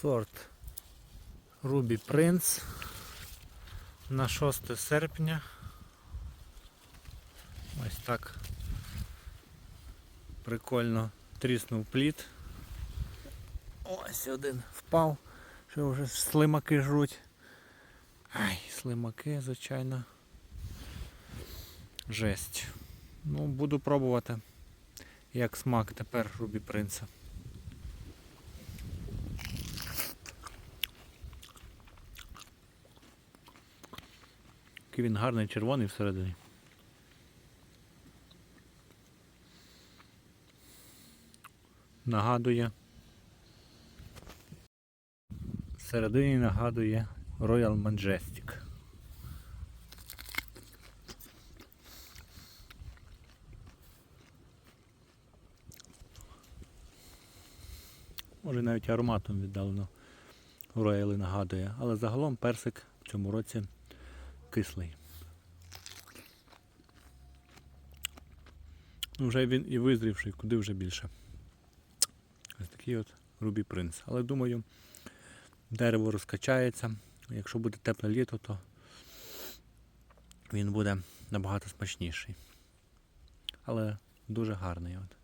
Сорт Ruby Prince на 6 серпня. Ось так прикольно тріснув плід. Ось один впав, що вже слимаки жруть. Ай, слимаки, звичайно. Жесть. Ну, буду пробувати, як смак тепер Рубі Принца. Який він гарний червоний всередині. Нагадує. Всередині нагадує Royal Majestic. Може навіть ароматом віддалено Royal нагадує, але загалом персик в цьому році кислий. Ну, вже він і визрівший, куди вже більше. Ось такий от Рубі Принц. Але думаю, дерево розкачається. Якщо буде тепле літо, то він буде набагато смачніший. Але дуже гарний. От.